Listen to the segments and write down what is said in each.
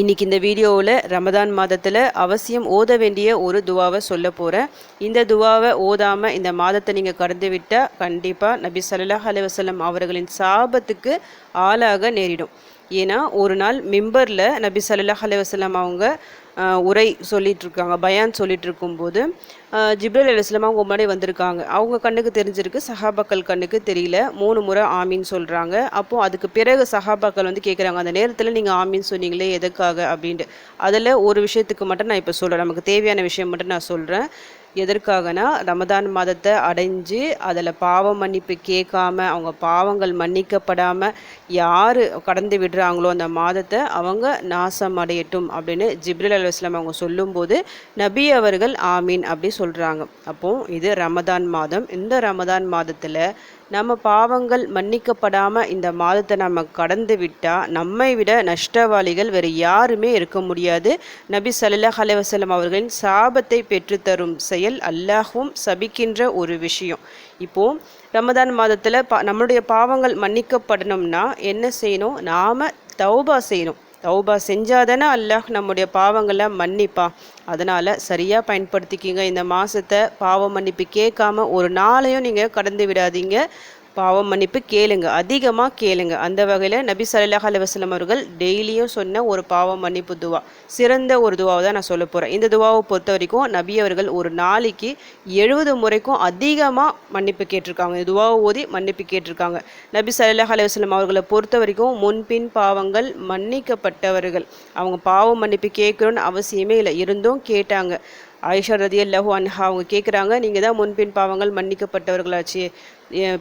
இன்னைக்கு இந்த வீடியோவில் ரமதான் மாதத்தில் அவசியம் ஓத வேண்டிய ஒரு துவாவை சொல்ல போகிறேன் இந்த துவாவை ஓதாமல் இந்த மாதத்தை நீங்கள் கடந்து விட்டால் கண்டிப்பாக நபி சல்லாஹ் அலுவலம் அவர்களின் சாபத்துக்கு ஆளாக நேரிடும். ஏன்னா ஒரு நாள் மிம்பரில் நபி சல்லாஹ் அலுவலம் அவங்க உரை சொல்லிட்டு இருக்காங்க பயான் சொல்லிட்டு இருக்கும்போது ஜிப்ரல் அலுவலாம் அவங்க முன்னாடி வந்திருக்காங்க. அவங்க கண்ணுக்கு தெரிஞ்சிருக்கு சஹாபாக்கள் கண்ணுக்கு தெரியல மூணு முறை ஆமின்னு சொல்கிறாங்க அப்போது அதுக்கு பிறகு சஹாபாக்கள் வந்து கேட்குறாங்க அந்த நேரத்தில் நீங்கள் ஆமின்னு சொன்னீங்களே எதுக்காக? அப்படின்ட்டு. அதில் ஒரு விஷயத்துக்கு மட்டும் நான் இப்போ சொல்கிறேன் நமக்கு தேவையான விஷயம் மட்டும் நான் சொல்கிறேன் எதற்காகனா ரமதான் மாதத்தை அடைஞ்சு அதில் பாவ மன்னிப்பு கேட்காம அவங்க பாவங்கள் மன்னிக்கப்படாமல் யார் கடந்து விடுறாங்களோ அந்த மாதத்தை அவங்க நாசம் அடையட்டும் அப்படின்னு ஜிப்ரில் அலுவலாம் அவங்க சொல்லும்போது நபி அவர்கள் ஆமீன் அப்படி சொல்கிறாங்க அப்போ இது ரமதான் மாதம். இந்த ரமதான் மாதத்தில் நம்ம பாவங்கள் மன்னிக்கப்படாமல் இந்த மாதத்தை நம்ம கடந்து விட்டால் நம்மை விட நஷ்டவாளிகள் வேறு யாருமே இருக்க முடியாது. நபி சல்லாஹ் அலைவசலம் அவர்களின் சாபத்தை பெற்றுத்தரும் செயல் அல்லாஹும் சபிக்கின்ற ஒரு விஷயம். இப்போது ரமதான் மாதத்தில் பா நம்மளுடைய பாவங்கள் மன்னிக்கப்படணும்னா என்ன செய்யணும்? நாம் தௌபா செய்யணும். தௌபா செஞ்சாதானே அல்லாஹ் நம்முடைய பாவங்களை மன்னிப்பா அதனால் சரியாக பயன்படுத்திக்கிங்க. இந்த மாதத்தை பாவ மன்னிப்பு கேட்காம ஒரு நாளையும் நீங்கள் கடந்து விடாதீங்க. பாவம் மன்னிப்பு கேளுங்க அதிகமாக கேளுங்க. அந்த வகையில் நபி சல்லாஹ் அலுவலம் அவர்கள் டெய்லியும் சொன்ன ஒரு பாவம் மன்னிப்பு துவா சிறந்த ஒரு துவாவை தான் நான் சொல்ல போகிறேன் இந்த துவாவை பொறுத்த வரைக்கும் நபி அவர்கள் ஒரு நாளைக்கு எழுபது முறைக்கும் அதிகமாக மன்னிப்பு கேட்டிருக்காங்க. இந்த துவாவை ஓதி மன்னிப்பு கேட்டிருக்காங்க. நபி சல்லாஹ் அலுவலம் அவர்களை பொறுத்த வரைக்கும் முன்பின் பாவங்கள் மன்னிக்கப்பட்டவர்கள். அவங்க பாவம் மன்னிப்பு கேட்கணும்னு அவசியமே இல்லை. இருந்தும் கேட்டாங்க. ஆயிஷா ரதி அல்லாஹூ அன்ஹா அவங்க கேட்குறாங்க நீங்கள் தான் முன்பின் பாவங்கள் மன்னிக்கப்பட்டவர்களாச்சு.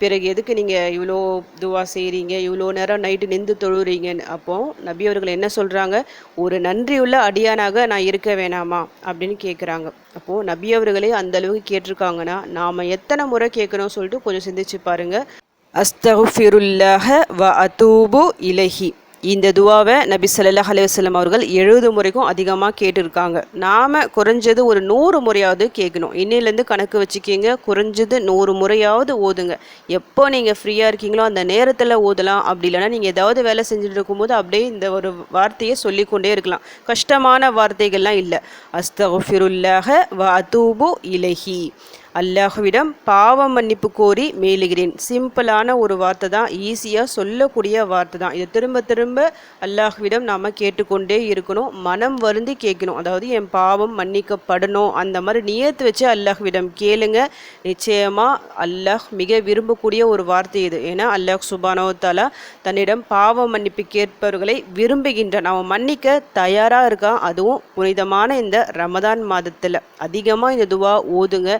பிறகு எதுக்கு நீங்கள் இவ்வளோ துவா செய்கிறீங்க இவ்வளோ நேரம் நைட்டு நின்று தொழுறீங்கன்னு. அப்போது நபி அவர்கள் என்ன சொல்கிறாங்க ஒரு நன்றியுள்ள அடியானாக நான் இருக்க வேணாமா? அப்படின்னு கேட்குறாங்க அப்போது நபி அவர்களே அந்தளவுக்கு கேட்டிருக்காங்கன்னா நாம் எத்தனை முறை கேட்கணும்னு சொல்லிட்டு கொஞ்சம் சிந்திச்சு பாருங்கள் அஸ்தகுஃபிருல்லாஹ வ அதூபு இலஹி. இந்த துவாவை நபி சல்லாஹ் அலுவலம் அவர்கள் எழுபது முறைக்கும் அதிகமாக கேட்டிருக்காங்க. நாம் குறைஞ்சது ஒரு நூறு முறையாவது கேட்கணும். இன்னிலேருந்து கணக்கு வச்சுக்கிங்க. குறைஞ்சது நூறு முறையாவது ஓதுங்க. எப்போ நீங்கள் ஃப்ரீயாக இருக்கீங்களோ அந்த நேரத்தில் ஓதலாம். அப்படி இல்லைனா நீங்கள் ஏதாவது வேலை செஞ்சுட்டு இருக்கும்போது அப்படியே இந்த ஒரு வார்த்தையை சொல்லிக்கொண்டே இருக்கலாம். கஷ்டமான வார்த்தைகள்லாம் இல்லை. அஸ்தகுஃபிருல்லாஹ வ அதூபு இலஹி. அல்லாஹுவிடம் பாவ மன்னிப்பு கோரி மேலுகிறேன். சிம்பிளான ஒரு வார்த்தை தான் ஈஸியாக சொல்லக்கூடிய வார்த்தை தான் இதை திரும்ப திரும்ப அல்லாஹுவிடம் நாம் கேட்டுக்கொண்டே இருக்கணும். மனம் வருந்தி கேட்கணும். அதாவது என் பாவம் மன்னிக்கப்படணும். அந்த மாதிரி நியத்து வச்சு அல்லாஹுவிடம் கேளுங்க. நிச்சயமாக அல்லாஹ் மிக விரும்பக்கூடிய ஒரு வார்த்தை இது. ஏன்னா அல்லாஹ் சுபானோத்தாலா தன்னிடம் பாவ மன்னிப்பு கேட்பவர்களை விரும்புகின்ற அவன் மன்னிக்க தயாராக இருக்கான். அதுவும் புனிதமான இந்த ரமதான் மாதத்தில். அதிகமாக இந்த துவா ஓதுங்க.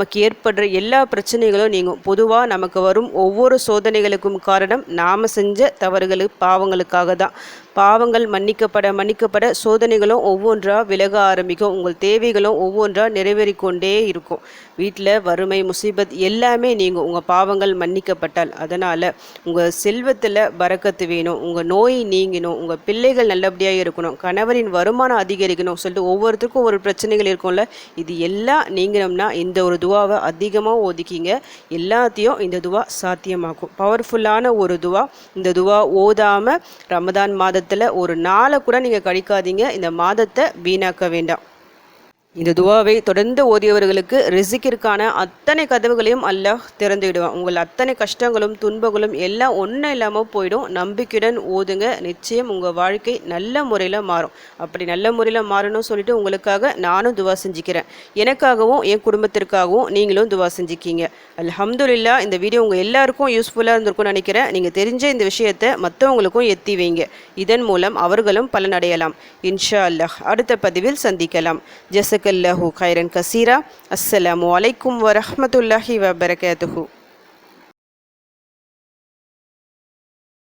நமக்கு ஏற்படுற எல்லா பிரச்சனைகளும் நீங்கும். பொதுவாக நமக்கு வரும் ஒவ்வொரு சோதனைகளுக்கும் காரணம் நாம் செஞ்ச தவறுகளுக்கு பாவங்களுக்காக தான் பாவங்கள் மன்னிக்கப்பட மன்னிக்கப்பட சோதனைகளும் ஒவ்வொன்றாக விலக ஆரம்பிக்கும். உங்கள் தேவைகளும் ஒவ்வொன்றாக நிறைவேறிக்கொண்டே இருக்கும். வீட்டில் வறுமை முசீபத் எல்லாமே நீங்கள் உங்கள் பாவங்கள் மன்னிக்கப்பட்டால். அதனால் உங்கள் செல்வத்தில் பறக்கத்து வேணும். உங்கள் நோய் நீங்கணும் உங்கள் பிள்ளைகள் நல்லபடியாக இருக்கணும். கணவரின் வருமானம் அதிகரிக்கணும். சொல்லிட்டு ஒவ்வொருத்தருக்கும் ஒரு பிரச்சனைகள் இருக்கும்ல. இது எல்லாம் நீங்கணும்னா இந்த ஒரு துவாவை அதிகமாக ஒதுக்கிங்க. எல்லாத்தையும் இந்த துவா சாத்தியமாக்கும். பவர்ஃபுல்லான ஒரு துவா. இந்த துவா ஓதாமல் ரமதான் மாத மாதத்தில் ஒரு நாளை கூட நீங்கள் கழிக்காதீங்க. இந்த மாதத்தை வீணாக்க வேண்டாம். இந்த துவாவை தொடர்ந்து ஓதியவர்களுக்கு ரிசிக்கிற்கான அத்தனை கதவுகளையும் அல்லாஹ் திறந்துவிடுவான். உங்கள் அத்தனை கஷ்டங்களும் துன்பங்களும் எல்லாம் ஒன்றும் இல்லாமல் போயிடும். நம்பிக்கையுடன் ஓதுங்க. நிச்சயம் உங்கள் வாழ்க்கை நல்ல முறையில் மாறும். அப்படி நல்ல முறையில் மாறணும்னு சொல்லிட்டு உங்களுக்காக நானும் துவா செஞ்சுக்கிறேன். எனக்காகவும் என் குடும்பத்திற்காகவும் நீங்களும் துவா செஞ்சுக்கிங்க. அல்ஹம்துல்லா இந்த வீடியோ உங்கள் எல்லாருக்கும் யூஸ்ஃபுல்லாக இருந்திருக்கும்னு நினைக்கிறேன். நீங்கள் தெரிஞ்ச இந்த விஷயத்தை மற்றவங்களுக்கும் எத்தி வைங்க. இதன் மூலம் அவர்களும் பலனடையலாம். இன்ஷா அல்லாஹ் அடுத்த பதிவில் சந்திக்கலாம். ஜெஸ் ஜஸக்கல்லாஹு கைரன் கசீரா அஸ்ஸலாமு அலைக்கும் வரஹமத்துல்லாஹி வபரகாத்துஹூ